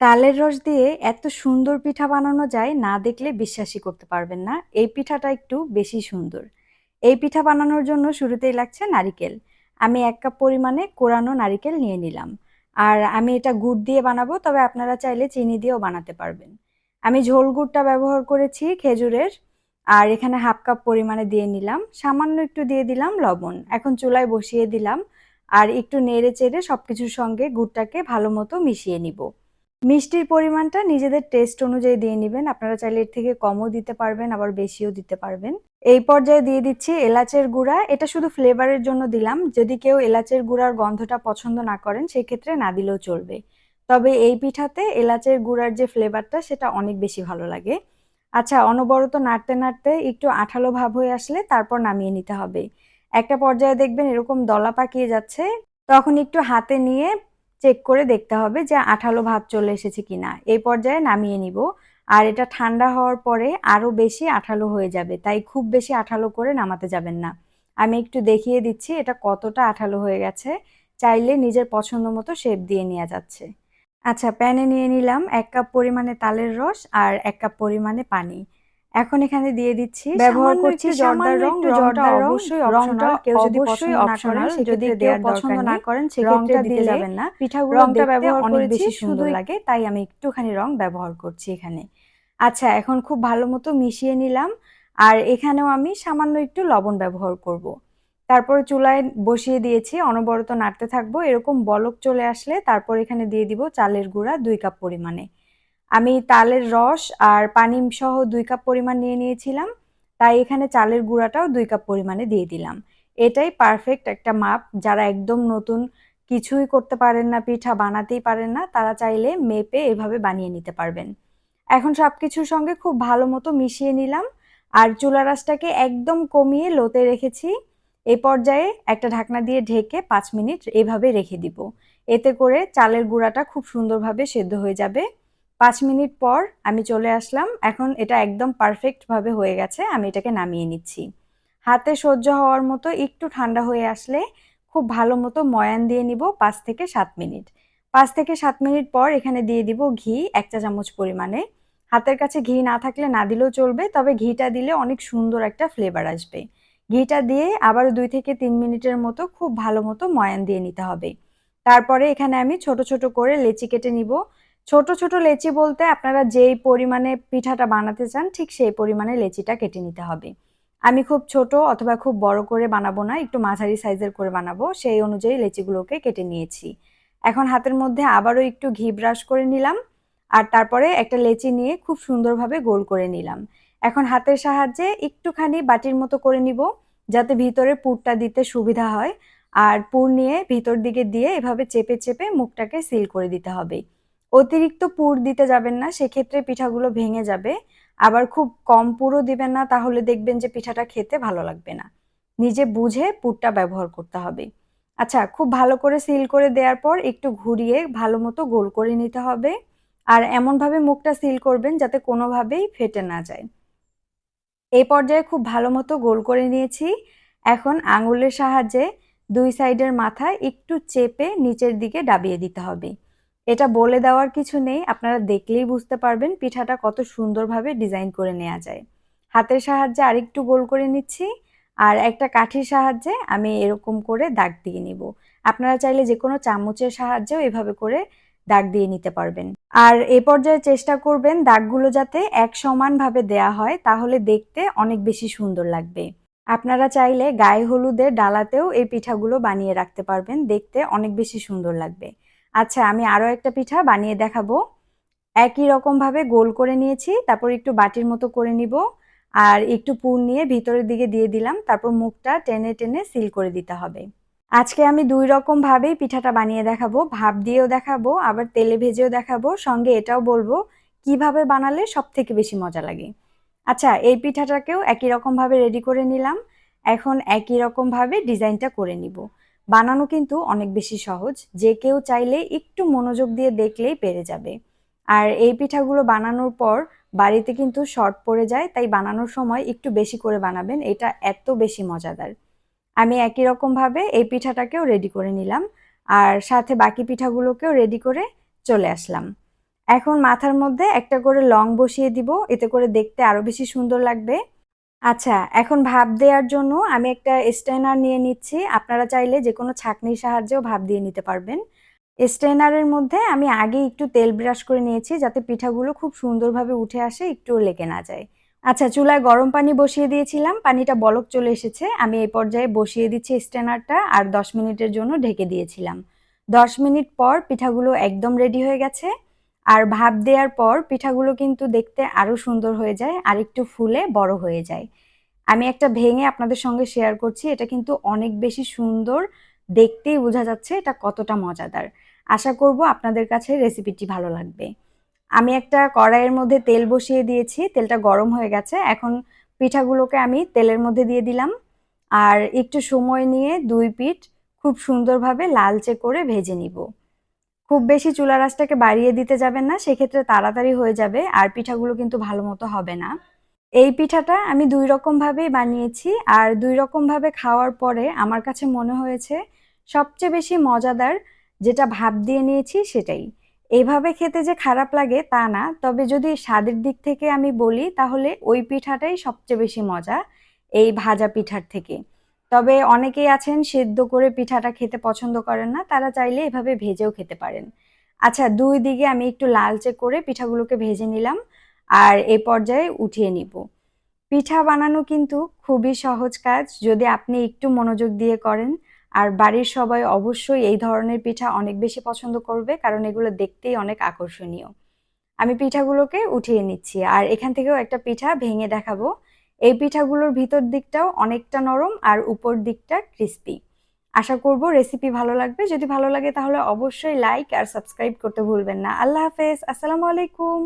তালের রস দিয়ে এত সুন্দর পিঠা বানানো যায়, না দেখলে বিশ্বাসই করতে পারবেন না। এই পিঠাটা একটু বেশি সুন্দর। এই পিঠা বানানোর জন্য শুরুতেই লাগছে নারিকেল। আমি এক কাপ পরিমাণে কোরানো নারিকেল নিয়ে নিলাম। আর আমি এটা গুড় দিয়ে বানাবো, তবে আপনারা চাইলে চিনি দিয়েও বানাতে পারবেন। আমি ঝোল গুড়টা ব্যবহার করেছি খেজুরের। আর এখানে হাফ কাপ পরিমাণে দিয়ে নিলাম। সামান্য একটু দিয়ে দিলাম লবণ। এখন চুলায় বসিয়ে দিলাম। আর একটু নেড়ে চেড়ে সব কিছুর সঙ্গে গুড়টাকে ভালো মতো মিশিয়ে নিব। মিষ্টির পরিমাণটা নিজেদের টেস্ট অনুযায়ী দিয়ে নেবেন। আপনারা চাইলে এর থেকে কমও দিতে পারবেন, আবার বেশিও দিতে পারবেন। এই পর্যায়ে দিয়ে দিচ্ছি এলাচের গুঁড়া। এটা শুধু ফ্লেভারের জন্য দিলাম। যদি কেউ এলাচের গুঁড়ার গন্ধটা পছন্দ না করেন সেই ক্ষেত্রে না দিলেও চলবে। তবে এই পিঠাতে এলাচের গুঁড়ার যে ফ্লেভারটা সেটা অনেক বেশি ভালো লাগে। আচ্ছা অনবরত নাড়তে নাড়তে একটু আঠালো ভাব হয়ে আসলে তারপর নামিয়ে নিতে হবে। একটা পর্যায়ে দেখবেন এরকম দলা পাকিয়ে যাচ্ছে। তখন একটু হাতে নিয়ে চেক করে দেখতে হবে যে আঠালো ভাব চলে এসেছে কিনা। এই পর্যায়ে নামিয়ে নিব। আর এটা ঠান্ডা হওয়ার পরে আরও বেশি আঠালো হয়ে যাবে, তাই খুব বেশি আঠালো করে নামাতে যাবেন না। আমি একটু দেখিয়ে দিচ্ছি এটা কতটা আঠালো হয়ে গেছে, চাইলে নিজের পছন্দ মতো শেপ দিয়ে নেওয়া যাচ্ছে। আচ্ছা প্যানে নিয়ে নিলাম এক কাপ পরিমাণে তালের রস আর এক কাপ পরিমাণে পানি। এখন এখানে দিয়ে দিচ্ছি ব্যবহার করছি জর্দার রং জর্দার রং অবশ্যই রংটা কেউ যদি পছন্দ না করেন যদি কেউ পছন্দ না করেন সেক্ষেত্রে দিতে যাবেন না। পিঠাগুলো রংটা ব্যবহার অনেক বেশি সুন্দর লাগে তাই আমি একটুখানি রং ব্যবহার করছি এখানে। আচ্ছা এখন খুব ভালো মতো মিশিয়ে নিলাম আর এখানেও আমি সামান্য একটু লবণ ব্যবহার করব। তারপরে চুলায় বসিয়ে দিয়েছি অনবরত নাড়তে থাকব এরকম বলক চলে আসলে তারপর এখানে দিয়ে দিব চালের গুঁড়া দুই কাপ পরিমাণে। আমি তালের রস আর পানি সহ দুই কাপ পরিমাণ নিয়ে নিয়েছিলাম। তাই এখানে চালের গুঁড়াটাও দুই কাপ পরিমাণে দিয়ে দিলাম। এটাই পারফেক্ট একটা মাপ। যারা একদম নতুন কিছুই করতে পারেন না, পিঠা বানাতেই পারেন না, তারা চাইলে মেপে এভাবে বানিয়ে নিতে পারবেন। এখন সব কিছুর সঙ্গে খুব ভালো মতো মিশিয়ে নিলাম। আর চুলা রাসটাকে একদম কমিয়ে লোতে রেখেছি। এই পর্যায়ে একটা ঢাকনা দিয়ে ঢেকে পাঁচ মিনিট এভাবে রেখে দিব। এতে করে চালের গুঁড়াটা খুব সুন্দরভাবে সেদ্ধ হয়ে যাবে। পাঁচ মিনিট পর আমি চলে আসলাম। এখন এটা একদম পারফেক্টভাবে হয়ে গেছে, আমি এটাকে নামিয়ে নিচ্ছি। হাতে সহ্য হওয়ার মতো একটু ঠান্ডা হয়ে আসলে খুব ভালো মতো ময়ান দিয়ে নিব পাঁচ থেকে সাত মিনিট। পাঁচ থেকে সাত মিনিট পর এখানে দিয়ে দিব ঘি এক চা চামচ পরিমাণে। হাতের কাছে ঘি না থাকলে না দিলেও চলবে, তবে ঘিটা দিলে অনেক সুন্দর একটা ফ্লেভার আসবে। ঘিটা দিয়ে আবার দুই থেকে তিন মিনিটের মতো খুব ভালো মতো ময়ান দিয়ে নিতে হবে। তারপরে এখানে আমি ছোট ছোট করে লেচি কেটে নিব। ছোট ছোট লেচি বলতে আপনারা যেই পরিমাণে পিঠাটা বানাতে চান, ঠিক সেই পরিমাণে লেচিটা কেটে নিতে হবে। আমি খুব ছোট অথবা খুব বড় করে বানাবো না, একটু মাঝারি সাইজের করে বানাবো, সেই অনুযায়ী লেচিগুলোকে কেটে নিয়েছি। এখন হাতের মধ্যে আবারও একটু ঘি ব্রাশ করে নিলাম, আর তারপরে একটা লেচি নিয়ে খুব সুন্দরভাবে গোল করে নিলাম। এখন হাতের সাহায্যে একটুখানি বাটির মতো করে নিব, যাতে ভিতরে পুরটা দিতে সুবিধা হয়, আর পুর নিয়ে ভিতর দিকে দিয়ে এভাবে চেপে চেপে মুখটাকে সিল করে দিতে হবে। অতিরিক্ত পুর দিতে যাবেন না, সেক্ষেত্রে পিঠাগুলো ভেঙে যাবে। আবার খুব কম পুরও দিবেন না, তাহলে দেখবেন যে পিঠাটা খেতে ভালো লাগবে না। নিজে বুঝে পুরটা ব্যবহার করতে হবে। আচ্ছা খুব ভালো করে সিল করে দেওয়ার পর একটু ঘুরিয়ে ভালো মতো গোল করে নিতে হবে। আর এমনভাবে মুখটা সিল করবেন যাতে কোনোভাবেই ফেটে না যায়। এই পর্যায়ে খুব ভালো মতো গোল করে নিয়েছি। এখন আঙুলের সাহায্যে দুই সাইডের মাথা একটু চেপে নিচের দিকে ডাবিয়ে দিতে হবে। এটা বলে দেওয়ার কিছু নেই, আপনারা দেখলেই বুঝতে পারবেন পিঠাটা কত সুন্দরভাবে ডিজাইন করে নেওয়া যায়। হাতের সাহায্যে আরেকটু গোল করে নিচ্ছি, আর একটা কাঠির সাহায্যে আমি এরকম করে দাগ দিয়ে নিব। আপনারা চাইলে যে কোনো চামচের সাহায্যেও এভাবে করে দাগ দিয়ে নিতে পারবেন। আর এ পর্যায়ে চেষ্টা করবেন দাগগুলো যাতে এক সমানভাবে দেয়া হয়, তাহলে দেখতে অনেক বেশি সুন্দর লাগবে। আপনারা চাইলে গায়ে হলুদের ডালাতেও এই পিঠাগুলো বানিয়ে রাখতে পারবেন, দেখতে অনেক বেশি সুন্দর লাগবে। আচ্ছা আমি আরও একটা পিঠা বানিয়ে দেখাবো। একই রকমভাবে গোল করে নিয়েছি, তারপর একটু বাটির মতো করে নিব। আর একটু পুর নিয়ে ভিতরের দিকে দিয়ে দিলাম, তারপর মুখটা টেনে টেনে সিল করে দিতে হবে। আজকে আমি দুই রকম ভাবেই পিঠাটা বানিয়ে দেখাবো, ভাপ দিয়েও দেখাবো, আবার তেলে ভেজেও দেখাবো। সঙ্গে এটাও বলব, কীভাবে বানালে সব থেকে বেশি মজা লাগে। আচ্ছা এই পিঠাটাকেও একই রকমভাবে রেডি করে নিলাম। এখন একই রকমভাবে ডিজাইনটা করে নিব। বানানো কিন্তু অনেক বেশি সহজ। যে কেউ চাইলে একটু মনোযোগ দিয়ে দেখলেই পেরে যাবে। আর এই পিঠাগুলো বানানোর পর বাড়িতে কিন্তু শর্ট পড়ে যায়, তাই বানানোর সময় একটু বেশি করে বানাবেন, এটা এত বেশি মজাদার। আমি একই রকমভাবে এই পিঠাটাকেও রেডি করে নিলাম, আর সাথে বাকি পিঠাগুলোকেও রেডি করে চলে আসলাম। এখন মাথার মধ্যে একটা করে লং বসিয়ে দিব, এতে করে দেখতে আরও বেশি সুন্দর লাগবে। আচ্ছা এখন ভাপ দেওয়ার জন্য আমি একটা স্ট্রেনার নিয়ে নিচ্ছি। আপনারা চাইলে যে কোনো ছাঁকনির সাহায্যেও ভাপ দিয়ে নিতে পারবেন। স্ট্রেনারের মধ্যে আমি আগে একটু তেল ব্রাশ করে নিয়েছি যাতে পিঠাগুলো খুব সুন্দরভাবে উঠে আসে একটুও লেগে না যায়। আচ্ছা চুলায় গরম পানি বসিয়ে দিয়েছিলাম। পানিটা বলক চলে এসেছে। আমি এই পর্যায়ে বসিয়ে দিচ্ছি স্ট্রেনারটা আর দশ মিনিটের জন্য ঢেকে দিয়েছিলাম। দশ মিনিট পর পিঠাগুলো একদম রেডি হয়ে গেছে। আর ভাপ দেওয়ার পর পিঠাগুলো কিন্তু দেখতে আরও সুন্দর হয়ে যায়, আর একটু ফুলে বড় হয়ে যায়। আমি একটা ভেঙে আপনাদের সঙ্গে শেয়ার করছি, এটা কিন্তু অনেক বেশি সুন্দর, দেখতেই বোঝা যাচ্ছে এটা কতটা মজাদার। আশা করব আপনাদের কাছে রেসিপিটি ভালো লাগবে। আমি একটা কড়াইয়ের মধ্যে তেল বসিয়ে দিয়েছি, তেলটা গরম হয়ে গেছে, এখন পিঠাগুলোকে আমি তেলের মধ্যে দিয়ে দিলাম। আর একটু সময় নিয়ে দুই পিঠ খুব সুন্দরভাবে লালচে করে ভেজে নিব। খুব বেশি চুলা রাসটাকে বাড়িয়ে দিতে যাবেন না, সেক্ষেত্রে তাড়াতাড়ি হয়ে যাবে আর পিঠাগুলো কিন্তু ভালো মতো হবে না। এই পিঠাটা আমি দুই রকমভাবেই বানিয়েছি আর দুই রকমভাবে খাওয়ার পরে আমার কাছে মনে হয়েছে সবচেয়ে বেশি মজাদার যেটা ভাব দিয়ে নিয়েছি সেটাই। এইভাবে খেতে যে খারাপ লাগে তা না, তবে যদি স্বাদের দিক থেকে আমি বলি তাহলে ওই পিঠাটাই সবচেয়ে বেশি মজা, এই ভাজা পিঠার থেকে। তবে অনেকেই আছেন সেদ্ধ করে পিঠাটা খেতে পছন্দ করেন না, তারা চাইলে এভাবে ভেজেও খেতে পারেন। আচ্ছা দুই দিকে আমি একটু লালচে করে পিঠাগুলোকে ভেজে নিলাম আর এই পর্যায়ে উঠিয়ে নিব। পিঠা বানানো কিন্তু খুবই সহজ কাজ, যদি আপনি একটু মনোযোগ দিয়ে করেন। আর বাড়ির সবাই অবশ্যই এই ধরনের পিঠা অনেক বেশি পছন্দ করবে, কারণ এগুলো দেখতেই অনেক আকর্ষণীয়। আমি পিঠাগুলোকে উঠিয়ে নিচ্ছি আর এখান থেকেও একটা পিঠা ভেঙে দেখাবো। এই পিঠাগুলোর ভিতর দিকটাও অনেকটা নরম আর উপর দিকটা ক্রিস্পি আশা করব রেসিপি ভালো লাগবে। যদি ভালো লাগে তাহলে অবশ্যই লাইক আর সাবস্ক্রাইব করতে ভুলবেন না। আল্লাহ হাফেজ। আসসালামু আলাইকুম।